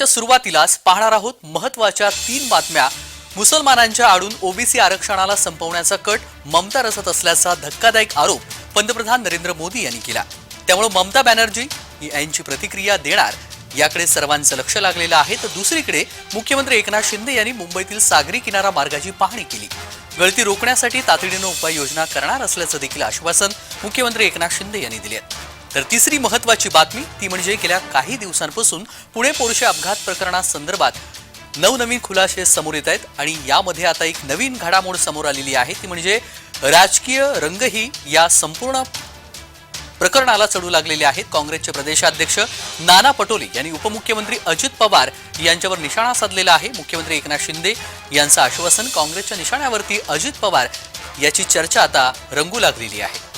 तर सुरुवातीलाच पाहणार आहोत महत्त्वाच्या तीन बातम्या. मुसलमानांच्या आडून ओबीसी आरक्षणाला संपवण्याचा कट ममता रचत असल्याचा धक्कादायक आरोप पंतप्रधान नरेंद्र मोदी यांनी केला. त्यामुळे ममता बॅनर्जी यांची प्रतिक्रिया देणार. याकडे सर्वांचं लक्ष लागलेलं आहे. तर दुसरीकडे मुख्यमंत्री एकनाथ शिंदे यांनी मुंबईतील सागरी किनारा मार्गाची पाहणी केली. गळती रोखण्यासाठी तातडीनं उपाययोजना करणार असल्याचं देखील आश्वासन मुख्यमंत्री एकनाथ शिंदे यांनी दिले तर तिसरी महत्वाची बातमी ती म्हणजे गेल्या काही दिवसांपासून पुणे पोरशे अपघात प्रकरणासंदर्भात नवनवीन खुलासे समोर येत आहेत आणि यामध्ये आता एक नवीन घडामोड समोर आलेली आहे. ती म्हणजे राजकीय रंगही या संपूर्ण प्रकरणाला चढू लागलेले आहेत. काँग्रेसचे प्रदेशाध्यक्ष नाना पटोले यांनी उपमुख्यमंत्री अजित पवार यांच्यावर निशाणा साधलेला आहे. मुख्यमंत्री एकनाथ शिंदे यांचं आश्वासन काँग्रेसच्या निशाण्यावरती अजित पवार याची चर्चा आता रंगू लागलेली आहे.